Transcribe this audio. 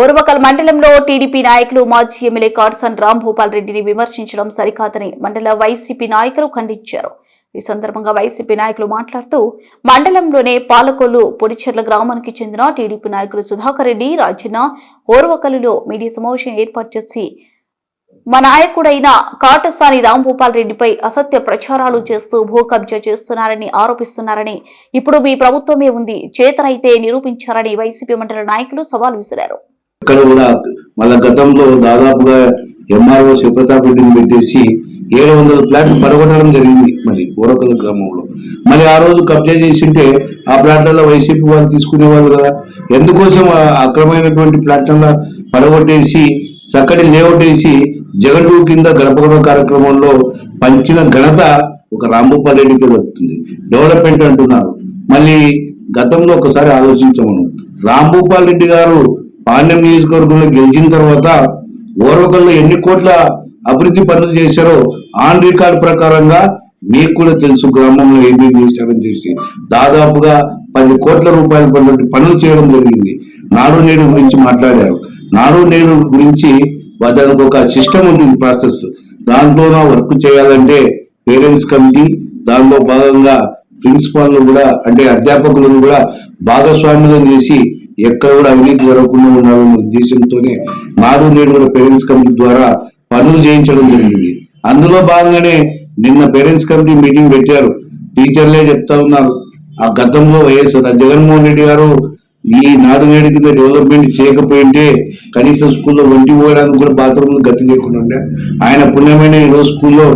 ఓర్వకల్ మండలంలో టీడీపీ నాయకులు మాజీ ఎమ్మెల్యే కాట్సన్ రాంభూపాల్ రెడ్డిని విమర్శించడం సరికాదని మండల వైసీపీ నాయకులు ఖండించారు. ఈ సందర్భంగా వైసీపీ నాయకులు మాట్లాడుతూ మండలంలోనే పాలకొల్లు పొడిచెర్ల గ్రామానికి చెందిన టీడీపీ నాయకులు సుధాకర్ రెడ్డి రాజన్న ఓర్వకలులో మీడియా సమావేశం ఏర్పాటు చేసి మా నాయకుడైన కాటసాని రాంభూపాల్ రెడ్డిపై అసత్య ప్రచారాలు చేస్తూ భూ కబ్జా చేస్తున్నారని ఆరోపిస్తున్నారని ఇప్పుడు మీ ప్రభుత్వమే ఉంది చేతనైతే నిరూపించారని వైసీపీ మండల నాయకులు సవాల్ విసిరారు. ఎక్కడ కూడా మళ్ళా గతంలో దాదాపుగా ఎంఆర్ఓ శివప్రతాప్ రెడ్డిని పెట్టేసి ఏడు వందల ప్లాట్లు పడగొట్టడం జరిగింది మళ్ళీ ఊరకల గ్రామంలో. మళ్ళీ ఆ రోజు కబ్జా చేసింటే ఆ ప్లాట్లలో వైసీపీ వాళ్ళు తీసుకునేవాళ్ళు కదా. ఎందుకోసం అక్రమైనటువంటి ప్లాట్లలో పడగొట్టేసి చక్కటి లేఅవుట్ వేసి జగన్ కింద గడపగడ కార్యక్రమంలో పంచిన ఘనత ఒక రాంభూపాల్ రెడ్డికి దక్కుతుంది డెవలప్మెంట్ అంటున్నారు. మళ్ళీ గతంలో ఒకసారి ఆలోచించమను. రాంభూపాల్ రెడ్డి గారు పాండ్యం నియోజకవర్గంలో గెలిచిన తర్వాత ఓరవకల్లో ఎన్ని కోట్ల అభివృద్ధి పనులు చేశారో ఆన్ రికార్డ్ ప్రకారంగా మీకు కూడా తెలుసు గ్రామంలో ఏమేమి చేశారని తెలిసి దాదాపుగా పది కోట్ల రూపాయల పడినటువంటి పనులు చేయడం జరిగింది. నాడు నేడు గురించి మాట్లాడారు. నాడు నేడు గురించి దానికి ఒక సిస్టమ్ ఉంటుంది ప్రాసెస్. దాంట్లో వర్క్ చేయాలంటే పేరెంట్స్ కమిటీ దానిలో భాగంగా ప్రిన్సిపాల్ను కూడా అంటే అధ్యాపకులను కూడా భాగస్వామ్యం చేసి ఎక్కడ కూడా అవినీతి జరగకుండా ఉండాలన్న ఉద్దేశంతోనే నాడు నేడు కూడా పేరెంట్స్ కమిటీ ద్వారా పనులు చేయించడం జరిగింది. అందులో భాగంగానే నిన్న పేరెంట్స్ కమిటీ మీటింగ్ పెట్టారు. టీచర్లే చెప్తా ఉన్నారు. ఆ గతంలో వైఎస్ఆర్ జగన్మోహన్ రెడ్డి గారు ఈ నాడు నేడు కింద డెవలప్మెంట్ చేయకపోయింటే కనీసం స్కూల్లో ఒంటి పోయడానికి కూడా బాత్రూమ్ గతి లేకుండా ఉండే. ఆయన పుణ్యమైన ఈరోజు స్కూల్లో